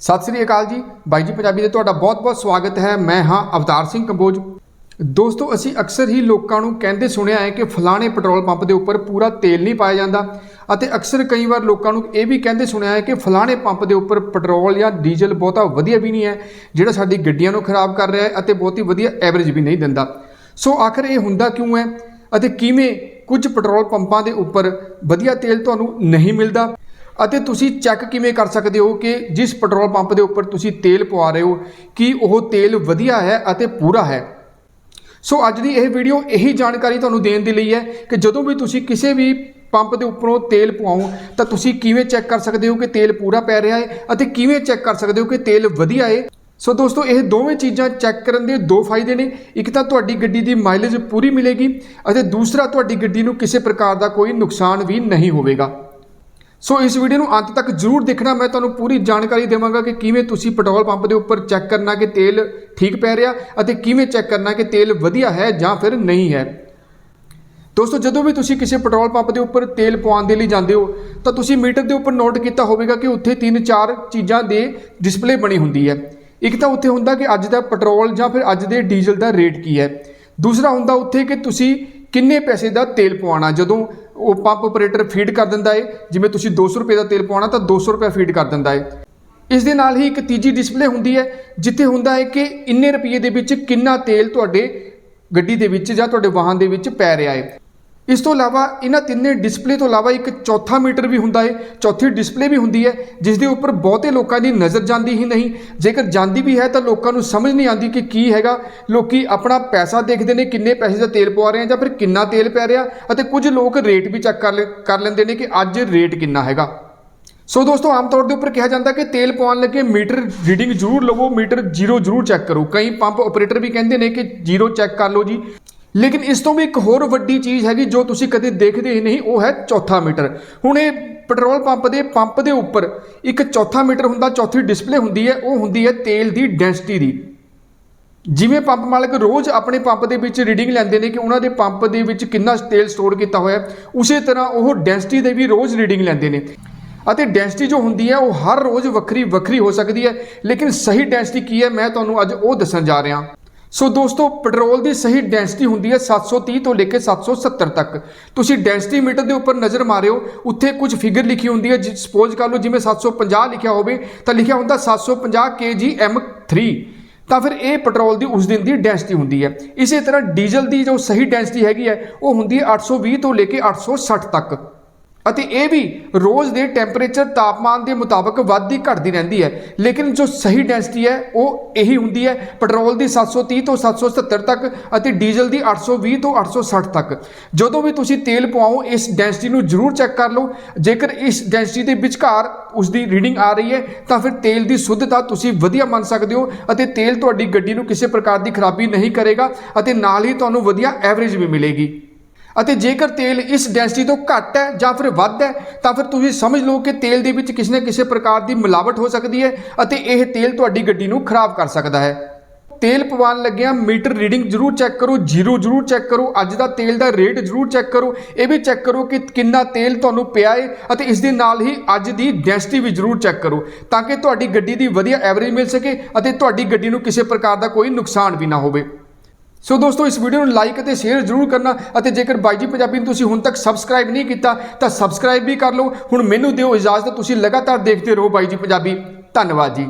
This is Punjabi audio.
ਸਤਿ ਸ੍ਰੀ ਅਕਾਲ ਜੀ। ਬਾਈ ਜੀ, ਪੰਜਾਬੀ ਦੇ ਤੁਹਾਡਾ ਬਹੁਤ-ਬਹੁਤ ਸਵਾਗਤ ਹੈ। ਮੈਂ ਹਾਂ ਅਵਤਾਰ ਸਿੰਘ ਕੰਬੋਜ। ਦੋਸਤੋ, ਅਸੀਂ ਅਕਸਰ ਹੀ ਲੋਕਾਂ ਨੂੰ ਕਹਿੰਦੇ ਸੁਣਿਆ ਹੈ ਕਿ ਫਲਾਣੇ ਪੈਟਰੋਲ ਪੰਪ ਦੇ ਉੱਪਰ ਪੂਰਾ ਤੇਲ ਨਹੀਂ ਪਾਇਆ ਜਾਂਦਾ ਅਤੇ ਅਕਸਰ ਕਈ ਵਾਰ ਲੋਕਾਂ ਨੂੰ ਇਹ ਵੀ ਕਹਿੰਦੇ ਸੁਣਿਆ ਹੈ ਕਿ ਫਲਾਣੇ ਪੰਪ ਦੇ ਉੱਪਰ ਪੈਟਰੋਲ ਜਾਂ ਡੀਜ਼ਲ ਬਹੁਤਾ ਵਧੀਆ ਵੀ ਨਹੀਂ ਹੈ, ਜਿਹੜਾ ਸਾਡੀ ਗੱਡੀਆਂ ਨੂੰ ਖਰਾਬ ਕਰ ਰਿਹਾ ਹੈ ਅਤੇ ਬਹੁਤੀ ਵਧੀਆ ਐਵਰੇਜ ਵੀ ਨਹੀਂ ਦਿੰਦਾ। ਸੋ ਆਖਰ ਇਹ ਹੁੰਦਾ ਕਿਉਂ ਹੈ ਅਤੇ ਕਿਵੇਂ ਕੁਝ ਪੈਟਰੋਲ ਪੰਪਾਂ ਦੇ ਉੱਪਰ ਵਧੀਆ ਤੇਲ ਤੁਹਾਨੂੰ ਨਹੀਂ ਮਿਲਦਾ? ਅਤੇ ਤੁਸੀਂ ਚੈੱਕ ਕਿਵੇਂ ਕਰ ਸਕਦੇ ਹੋ ਕਿ ਜਿਸ ਪੈਟਰੋਲ ਪੰਪ ਦੇ ਉੱਪਰ ਤੁਸੀਂ ਤੇਲ ਪਵਾ ਰਹੇ ਹੋ, ਕਿ ਉਹ ਤੇਲ ਵਧੀਆ ਹੈ ਅਤੇ ਪੂਰਾ ਹੈ? ਸੋ ਅੱਜ ਦੀ ਇਹ ਵੀਡੀਓ ਇਹੀ ਜਾਣਕਾਰੀ ਤੁਹਾਨੂੰ ਦੇਣ ਦੇ ਲਈ ਹੈ ਕਿ ਜਦੋਂ ਵੀ ਤੁਸੀਂ ਕਿਸੇ ਵੀ ਪੰਪ ਦੇ ਉੱਪਰੋਂ ਤੇਲ ਪਵਾਓ, ਤਾਂ ਤੁਸੀਂ ਕਿਵੇਂ ਚੈੱਕ ਕਰ ਸਕਦੇ ਹੋ ਕਿ ਤੇਲ ਪੂਰਾ ਪੈ ਰਿਹਾ ਹੈ ਅਤੇ ਕਿਵੇਂ ਚੈੱਕ ਕਰ ਸਕਦੇ ਹੋ ਕਿ ਤੇਲ ਵਧੀਆ ਹੈ? ਸੋ ਦੋਸਤੋ, ਇਹ ਦੋਵੇਂ ਚੀਜ਼ਾਂ ਚੈੱਕ ਕਰਨ ਦੇ ਦੋ ਫਾਇਦੇ ਨੇ। ਇੱਕ ਤਾਂ ਤੁਹਾਡੀ ਗੱਡੀ ਦੀ ਮਾਈਲੇਜ ਪੂਰੀ ਮਿਲੇਗੀ ਅਤੇ ਦੂਸਰਾ, ਤੁਹਾਡੀ ਗੱਡੀ ਨੂੰ ਕਿਸੇ ਪ੍ਰਕਾਰ ਦਾ ਕੋਈ ਨੁਕਸਾਨ ਵੀ ਨਹੀਂ ਹੋਵੇਗਾ। ਸੋ ਇਸ ਵੀਡੀਓ ਨੂੰ ਅੰਤ ਤੱਕ ਜ਼ਰੂਰ ਦੇਖਣਾ। ਮੈਂ ਤੁਹਾਨੂੰ ਪੂਰੀ ਜਾਣਕਾਰੀ ਦੇਵਾਂਗਾ ਕਿ ਕਿਵੇਂ ਤੁਸੀਂ ਪੈਟਰੋਲ ਪੰਪ ਦੇ ਉੱਪਰ ਚੈੱਕ ਕਰਨਾ ਕਿ ਤੇਲ ਠੀਕ ਪੈ ਰਿਹਾ ਅਤੇ ਕਿਵੇਂ ਚੈੱਕ ਕਰਨਾ ਕਿ ਤੇਲ ਵਧੀਆ ਹੈ ਜਾਂ ਫਿਰ ਨਹੀਂ ਹੈ। ਦੋਸਤੋ, ਜਦੋਂ ਵੀ ਤੁਸੀਂ ਕਿਸੇ ਪੈਟਰੋਲ ਪੰਪ ਦੇ ਉੱਪਰ ਤੇਲ ਪਵਾਉਣ ਦੇ ਲਈ ਜਾਂਦੇ ਹੋ, ਤਾਂ ਤੁਸੀਂ ਮੀਟਰ ਦੇ ਉੱਪਰ ਨੋਟ ਕੀਤਾ ਹੋਵੇਗਾ ਕਿ ਉੱਥੇ ਤਿੰਨ ਚਾਰ ਚੀਜ਼ਾਂ ਦੇ ਡਿਸਪਲੇ ਬਣੀ ਹੁੰਦੀ ਹੈ। ਇੱਕ ਤਾਂ ਉੱਥੇ ਹੁੰਦਾ ਕਿ ਅੱਜ ਦਾ ਪੈਟਰੋਲ ਜਾਂ ਫਿਰ ਅੱਜ ਦੇ ਡੀਜ਼ਲ ਦਾ ਰੇਟ ਕੀ ਹੈ। ਦੂਸਰਾ ਹੁੰਦਾ ਉੱਥੇ ਕਿ ਤੁਸੀਂ ਕਿੰਨੇ ਪੈਸੇ ਦਾ ਤੇਲ ਪਵਾਉਣਾ, ਜਦੋਂ ਉਹ ਪੰਪ ਆਪਰੇਟਰ ਫੀਡ ਕਰ ਦਿੰਦਾ ਏ। ਜਿਵੇਂ ਤੁਸੀਂ 200 ਰੁਪਏ ਦਾ ਤੇਲ ਪਾਉਣਾ ਤਾਂ 200 ਰੁਪਏ ਫੀਡ ਕਰ ਦਿੰਦਾ ਏ। ਇਸ ਦੇ ਨਾਲ ਹੀ ਇੱਕ ਤੀਜੀ ਡਿਸਪਲੇ ਹੁੰਦੀ ਹੈ ਜਿੱਥੇ ਹੁੰਦਾ ਹੈ ਕਿ ਇੰਨੇ ਰੁਪਏ ਦੇ ਵਿੱਚ ਕਿੰਨਾ ਤੇਲ ਤੁਹਾਡੇ ਗੱਡੀ ਦੇ ਵਿੱਚ ਜਾਂ ਤੁਹਾਡੇ ਵਾਹਨ ਦੇ ਵਿੱਚ ਪੈ ਰਿਹਾ ਹੈ ਇਸ ਤੋਂ ਇਲਾਵਾ ਇਹਨਾਂ ਤਿੰਨੇ ਡਿਸਪਲੇ ਤੋਂ ਇਲਾਵਾ ਇੱਕ ਚੌਥਾ ਮੀਟਰ ਵੀ ਹੁੰਦਾ ਹੈ ਚੌਥੀ ਡਿਸਪਲੇ ਵੀ ਹੁੰਦੀ ਹੈ ਜਿਸ ਦੇ ਉੱਪਰ ਬਹੁਤੇ ਲੋਕਾਂ ਦੀ ਨਜ਼ਰ ਜਾਂਦੀ ਹੀ ਨਹੀਂ। ਜੇਕਰ ਜਾਂਦੀ ਵੀ ਹੈ ਤਾਂ ਲੋਕਾਂ ਨੂੰ ਸਮਝ ਨਹੀਂ ਆਉਂਦੀ ਕਿ ਕੀ ਹੈਗਾ। ਲੋਕੀ ਆਪਣਾ ਪੈਸਾ ਦੇਖਦੇ ਨੇ ਕਿੰਨੇ ਪੈਸੇ ਦਾ ਤੇਲ ਪਵਾ ਰਹੇ ਆ ਜਾਂ ਫਿਰ ਕਿੰਨਾ ਤੇਲ ਪੈ ਰਿਹਾ ਅਤੇ ਕੁਝ ਲੋਕ ਰੇਟ ਵੀ ਚੈੱਕ ਕਰ ਲੈ- ਕਰ ਲੈਂਦੇ ਨੇ ਕਿ ਅੱਜ ਰੇਟ ਕਿੰਨਾ ਹੈਗਾ। ਸੋ ਦੋਸਤੋ, ਆਮ ਤੌਰ ਦੇ ਉੱਪਰ ਕਿਹਾ ਜਾਂਦਾ ਕਿ ਤੇਲ ਪਾਉਣ ਲੱਗੇ ਮੀਟਰ ਰੀਡਿੰਗ ਜ਼ਰੂਰ ਲਵੋ, ਮੀਟਰ ਜ਼ੀਰੋ ਜ਼ਰੂਰ ਚੈੱਕ ਕਰੋ। ਕਈ ਪੰਪ ਆਪਰੇਟਰ ਵੀ ਕਹਿੰਦੇ ਨੇ ਕਿ ਜ਼ੀਰੋ ਚੈੱਕ ਕਰ ਲਓ ਜੀ। ਲੇਕਿਨ ਇਸ ਤੋਂ ਵੀ ਇੱਕ ਹੋਰ ਵੱਡੀ ਚੀਜ਼ ਹੈਗੀ, ਜੋ ਤੁਸੀਂ ਕਦੇ ਦੇਖਦੇ ਹੀ ਨਹੀਂ, ਉਹ ਹੈ ਚੌਥਾ ਮੀਟਰ। ਹੁਣ ਇਹ ਪੈਟਰੋਲ ਪੰਪ ਦੇ ਪੰਪ ਦੇ ਉੱਪਰ ਇੱਕ ਚੌਥਾ ਮੀਟਰ ਹੁੰਦਾ, ਚੌਥੀ ਡਿਸਪਲੇ ਹੁੰਦੀ ਹੈ, ਉਹ ਹੁੰਦੀ ਹੈ ਤੇਲ ਦੀ ਡੈਂਸਿਟੀ ਦੀ। ਜਿਵੇਂ ਪੰਪ ਮਾਲਕ ਰੋਜ਼ ਆਪਣੇ ਪੰਪ ਦੇ ਵਿੱਚ ਰੀਡਿੰਗ ਲੈਂਦੇ ਨੇ ਕਿ ਉਹਨਾਂ ਦੇ ਪੰਪ ਦੇ ਵਿੱਚ ਕਿੰਨਾ ਤੇਲ ਸਟੋਰ ਕੀਤਾ ਹੋਇਆ ਉਸੇ ਤਰ੍ਹਾਂ ਉਹ ਡੈਂਸਿਟੀ ਦੇ ਵੀ ਰੋਜ਼ ਰੀਡਿੰਗ ਲੈਂਦੇ ਨੇ। ਅਤੇ ਡੈਂਸਿਟੀ ਜੋ ਹੁੰਦੀ ਹੈ, ਉਹ ਹਰ ਰੋਜ਼ ਵੱਖਰੀ ਵੱਖਰੀ ਹੋ ਸਕਦੀ ਹੈ, ਲੇਕਿਨ ਸਹੀ ਡੈਂਸਿਟੀ ਕੀ ਹੈ, ਮੈਂ ਤੁਹਾਨੂੰ ਅੱਜ ਉਹ ਦੱਸਣ ਜਾ ਰਿਹਾ। ਸੋ ਦੋਸਤੋ, ਪੈਟਰੋਲ ਦੀ ਸਹੀ ਡੈਂਸਿਟੀ ਹੁੰਦੀ ਹੈ 730 ਤੋਂ ਲੈ ਕੇ 770 ਤੱਕ। ਤੁਸੀਂ ਡੈਂਸਿਟੀ ਮੀਟਰ ਦੇ ਉੱਪਰ ਨਜ਼ਰ ਮਾਰਿਓ, ਉੱਥੇ ਕੁਝ ਫਿਗਰ ਲਿਖੀ ਹੁੰਦੀ ਹੈ ਸਪੋਜ਼ ਕਰ ਲਓ ਜਿਵੇਂ 750 ਲਿਖਿਆ ਹੋਵੇ, ਤਾਂ ਲਿਖਿਆ ਹੁੰਦਾ 750 kgm3 ਤਾਂ ਫਿਰ ਇਹ ਪੈਟਰੋਲ ਦੀ ਉਸ ਦਿਨ ਦੀ ਡੈਂਸਿਟੀ ਹੁੰਦੀ ਹੈ। ਇਸੇ ਤਰ੍ਹਾਂ ਡੀਜ਼ਲ ਦੀ ਜੋ ਸਹੀ ਡੈਂਸਿਟੀ ਹੈਗੀ ਹੈ, ਉਹ ਹੁੰਦੀ ਹੈ 820 ਤੋਂ ਲੈ ਕੇ 860 ਤੱਕ। ਅਤੇ ਇਹ ਵੀ ਰੋਜ਼ ਦੇ ਟੈਂਪਰੇਚਰ ਤਾਪਮਾਨ ਦੇ ਮੁਤਾਬਕ ਵੱਧਦੀ ਘਟਦੀ ਰਹਿੰਦੀ ਹੈ। ਲੇਕਿਨ ਜੋ ਸਹੀ ਡੈਂਸਿਟੀ ਹੈ, ਉਹ ਇਹੀ ਹੁੰਦੀ ਹੈ ਪੈਟਰੋਲ ਦੀ 730 ਤੋਂ 770 ਤੱਕ ਅਤੇ ਡੀਜ਼ਲ ਦੀ 820 ਤੋਂ 860 ਤੱਕ। ਜਦੋਂ ਵੀ ਤੁਸੀਂ ਤੇਲ ਪਵਾਓ, ਇਸ ਡੈਂਸਿਟੀ ਨੂੰ ਜ਼ਰੂਰ ਚੈੱਕ ਕਰ ਲਓ। ਜੇਕਰ ਇਸ ਡੈਂਸਿਟੀ ਦੇ ਵਿਚਕਾਰ ਉਸ ਦੀ ਰੀਡਿੰਗ ਆ ਰਹੀ ਹੈ, ਤਾਂ ਫਿਰ ਤੇਲ ਦੀ ਸ਼ੁੱਧਤਾ ਤੁਸੀਂ ਵਧੀਆ ਮੰਨ ਸਕਦੇ ਹੋ ਅਤੇ ਤੇਲ ਤੁਹਾਡੀ ਗੱਡੀ ਨੂੰ ਕਿਸੇ ਪ੍ਰਕਾਰ ਦੀ ਖਰਾਬੀ ਨਹੀਂ ਕਰੇਗਾ ਅਤੇ ਨਾਲ ਹੀ ਤੁਹਾਨੂੰ ਵਧੀਆ ਐਵਰੇਜ ਵੀ ਮਿਲੇਗੀ। ਅਤੇ ਜੇਕਰ ਤੇਲ ਇਸ ਡੈਂਸਿਟੀ ਤੋਂ ਘੱਟ ਹੈ ਜਾਂ ਫਿਰ ਵੱਧ ਹੈ, ਤਾਂ ਫਿਰ ਤੁਸੀਂ ਸਮਝ ਲਓ ਕਿ ਤੇਲ ਦੇ ਵਿੱਚ ਕਿਸੇ ਨਾ ਕਿਸੇ ਪ੍ਰਕਾਰ ਦੀ ਮਿਲਾਵਟ ਹੋ ਸਕਦੀ ਹੈ ਅਤੇ ਇਹ ਤੇਲ ਤੁਹਾਡੀ ਗੱਡੀ ਨੂੰ ਖਰਾਬ ਕਰ ਸਕਦਾ ਹੈ। ਤੇਲ ਪਵਾਉਣ ਲੱਗਿਆ ਮੀਟਰ ਰੀਡਿੰਗ ਜ਼ਰੂਰ ਚੈੱਕ ਕਰੋ, ਜ਼ੀਰੋ ਜ਼ਰੂਰ ਚੈੱਕ ਕਰੋ, ਅੱਜ ਦਾ ਤੇਲ ਦਾ ਰੇਟ ਜ਼ਰੂਰ ਚੈੱਕ ਕਰੋ, ਇਹ ਵੀ ਚੈੱਕ ਕਰੋ ਕਿ ਕਿੰਨਾ ਤੇਲ ਤੁਹਾਨੂੰ ਪਿਆ ਹੈ ਅਤੇ ਇਸ ਦੇ ਨਾਲ ਹੀ ਅੱਜ ਦੀ ਡੈਂਸਿਟੀ ਵੀ ਜ਼ਰੂਰ ਚੈੱਕ ਕਰੋ ਤਾਂ ਕਿ ਤੁਹਾਡੀ ਗੱਡੀ ਦੀ ਵਧੀਆ ਐਵਰੇਜ ਮਿਲ ਸਕੇ ਅਤੇ ਤੁਹਾਡੀ ਗੱਡੀ ਨੂੰ ਕਿਸੇ ਪ੍ਰਕਾਰ ਦਾ ਕੋਈ ਨੁਕਸਾਨ ਵੀ ਨਾ ਹੋਵੇ। ਸੋ ਦੋਸਤੋ, ਇਸ ਵੀਡੀਓ ਨੂੰ ਲਾਈਕ ਅਤੇ ਸ਼ੇਅਰ ਜ਼ਰੂਰ ਕਰਨਾ ਅਤੇ ਜੇਕਰ ਬਾਈ ਜੀ ਪੰਜਾਬੀ ਨੂੰ ਤੁਸੀਂ ਹੁਣ ਤੱਕ ਸਬਸਕ੍ਰਾਈਬ ਨਹੀਂ ਕੀਤਾ, ਤਾਂ ਸਬਸਕ੍ਰਾਈਬ ਵੀ ਕਰ ਲਓ। ਹੁਣ ਮੈਨੂੰ ਦਿਓ ਇਜਾਜ਼ਤ, ਤੁਸੀਂ ਲਗਾਤਾਰ ਦੇਖਦੇ ਰਹੋ ਬਾਈ ਜੀ ਪੰਜਾਬੀ। ਧੰਨਵਾਦ ਜੀ।